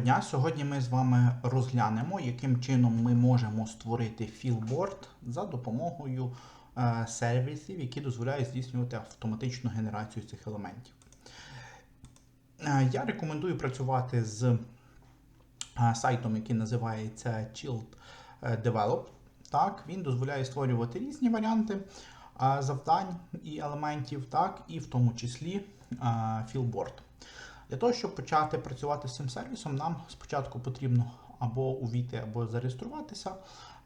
Дня сьогодні ми з вами розглянемо, яким чином ми можемо створити філборд за допомогою е, сервісів, які дозволяють здійснювати автоматичну генерацію цих елементів. Е, я рекомендую працювати з е, сайтом, який називається Chilled Develop. Так, він дозволяє створювати різні варіанти завдань і елементів, так, і в тому числі філборд. Для того, щоб почати працювати з цим сервісом, нам спочатку потрібно або увійти, або зареєструватися.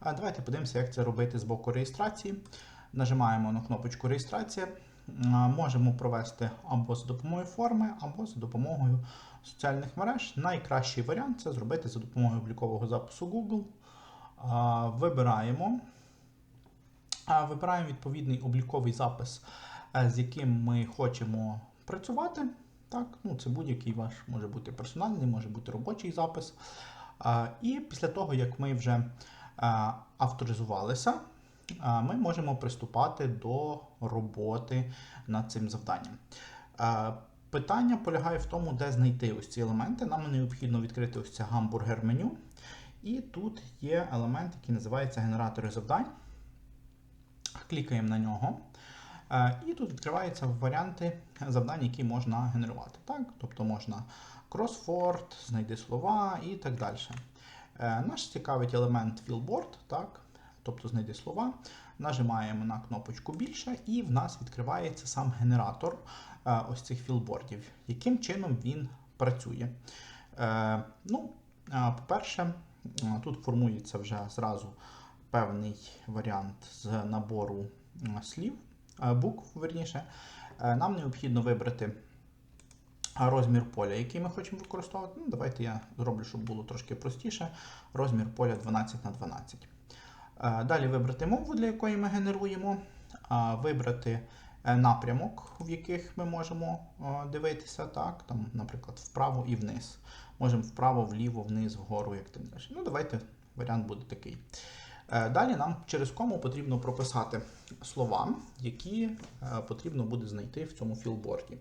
Давайте подивимося, як це робити з боку реєстрації. Нажимаємо на кнопочку реєстрація. Можемо провести або за допомогою форми, або за допомогою соціальних мереж. Найкращий варіант це зробити за допомогою облікового запису Google. Вибираємо. Вибираємо відповідний обліковий запис, е, з яким ми хочемо працювати. Так, ну це будь-який ваш може бути персональний, може бути робочий запис. І після того, як ми вже авторизувалися, ми можемо приступати до роботи над цим завданням. Питання полягає в тому, де знайти ось ці елементи. Нам необхідно відкрити ось це гамбургер меню. І тут є елемент, який називається генератори завдань. Клікаємо на нього. Е, І тут відкриваються варіанти завдань, які можна генерувати. Так? Тобто можна кросфорд, знайди слова і так далі. Е, Наш цікавить елемент Fillboard, так? тобто знайди слова. Нажимаємо на кнопочку більше, і в нас відкривається сам генератор е, ось цих філбордів. Яким чином він працює? Ну, По-перше, тут формується вже зразу певний варіант з набору слів букв, верніше, Е, нам необхідно вибрати розмір поля, який ми хочемо використовувати. Ну, Давайте я зроблю, щоб було трошки простіше. Розмір поля 12 на 12. Е, Далі вибрати мову, для якої ми генеруємо, вибрати е, напрямок, в яких ми можемо дивитися, так, там, наприклад, вправо і вниз. Можемо вправо, вліво, вниз, вгору, як ти. Ну, давайте варіант буде такий. Е, Далі нам через кому потрібно прописати слова, які е, потрібно буде знайти в цьому філборді.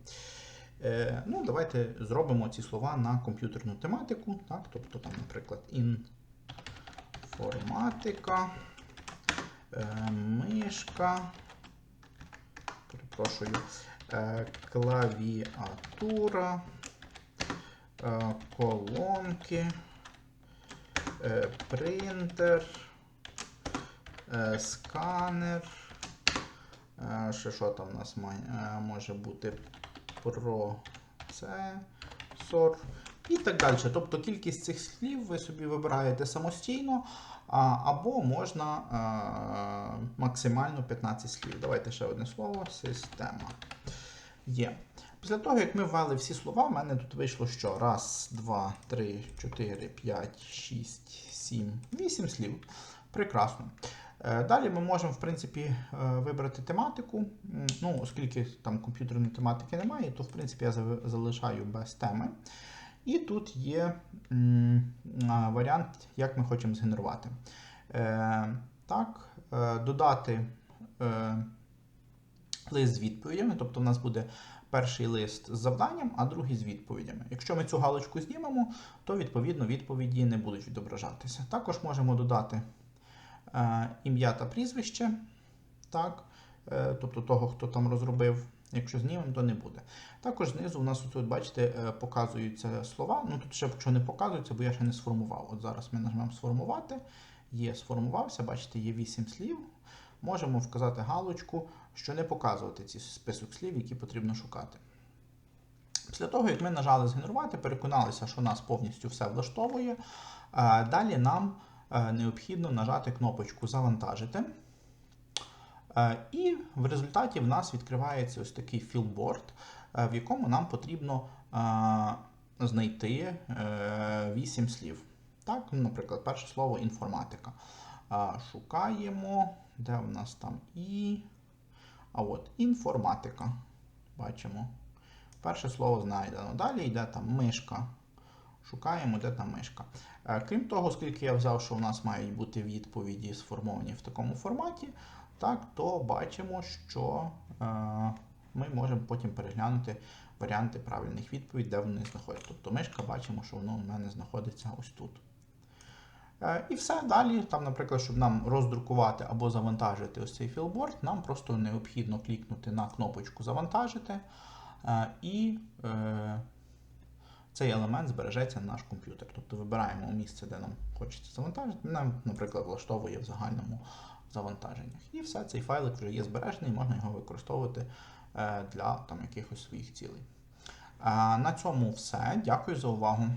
Е, Ну, Давайте зробимо ці слова на комп'ютерну тематику. Так? Тобто, там, наприклад, інформатика, мишка, перепрошую, клавіатура, колонки, принтер. Е, сканер. Е, Ще що там у нас е, може бути процесор і так далі. Тобто кількість цих слів ви собі вибираєте самостійно, або можна максимально 15 слів. Давайте ще одне слово. Система. Є. Після того, як ми ввели всі слова, в мене тут вийшло що? Раз, два, три, чотири, п'ять, шість, сім, вісім слів. Прекрасно. Е, Далі ми можемо, в принципі, е, вибрати тематику. Ну, оскільки там комп'ютерної тематики немає, то в принципі я залишаю без теми. І тут є варіант, як ми хочемо згенерувати. Е, Так, додати лист з відповідями, тобто в нас буде перший лист з завданням, а другий з відповідями. Якщо ми цю галочку знімемо, то відповідно відповіді не будуть відображатися. Також можемо додати ім'я та прізвище, так, е, тобто того, хто там розробив. Якщо знімемо, то не буде. Також знизу у нас тут, бачите, е, показуються слова. Ну тут ще що не показується, бо я ще не сформував. От зараз ми нажмемо сформувати. Є, сформувався, бачите, є 8 слів. Можемо вказати галочку, що не показувати ці список слів, які потрібно шукати. Після того, як ми нажали згенерувати, переконалися, що нас повністю все влаштовує. е, Далі нам е, необхідно нажати кнопочку Завантажити. Е, І в результаті в нас відкривається ось такий філборд, е, в якому нам потрібно е, знайти 8 слів. Так, ну, Наприклад, перше слово інформатика. Е, Шукаємо, де в нас там і. А от інформатика. Бачимо. Перше слово знайдено. Далі йде там мишка. Шукаємо, де там мишка. Е, Крім того, оскільки я взяв, що у нас мають бути відповіді сформовані в такому форматі, так, то бачимо, що е, ми можемо потім переглянути варіанти правильних відповідей, де вони знаходяться. Тобто мишка бачимо, що воно у мене знаходиться ось тут. Е, І все далі, там, наприклад, щоб нам роздрукувати або завантажити ось цей філборд, нам просто необхідно клікнути на кнопочку Завантажити, і цей елемент збережеться на наш комп'ютер. Тобто вибираємо місце, де нам хочеться завантажити. Нам, наприклад, влаштовує в загальному завантаженнях. І все, цей файлик вже є збережений, можна його використовувати е, для там, якихось своїх цілей. Е, На цьому все. Дякую за увагу.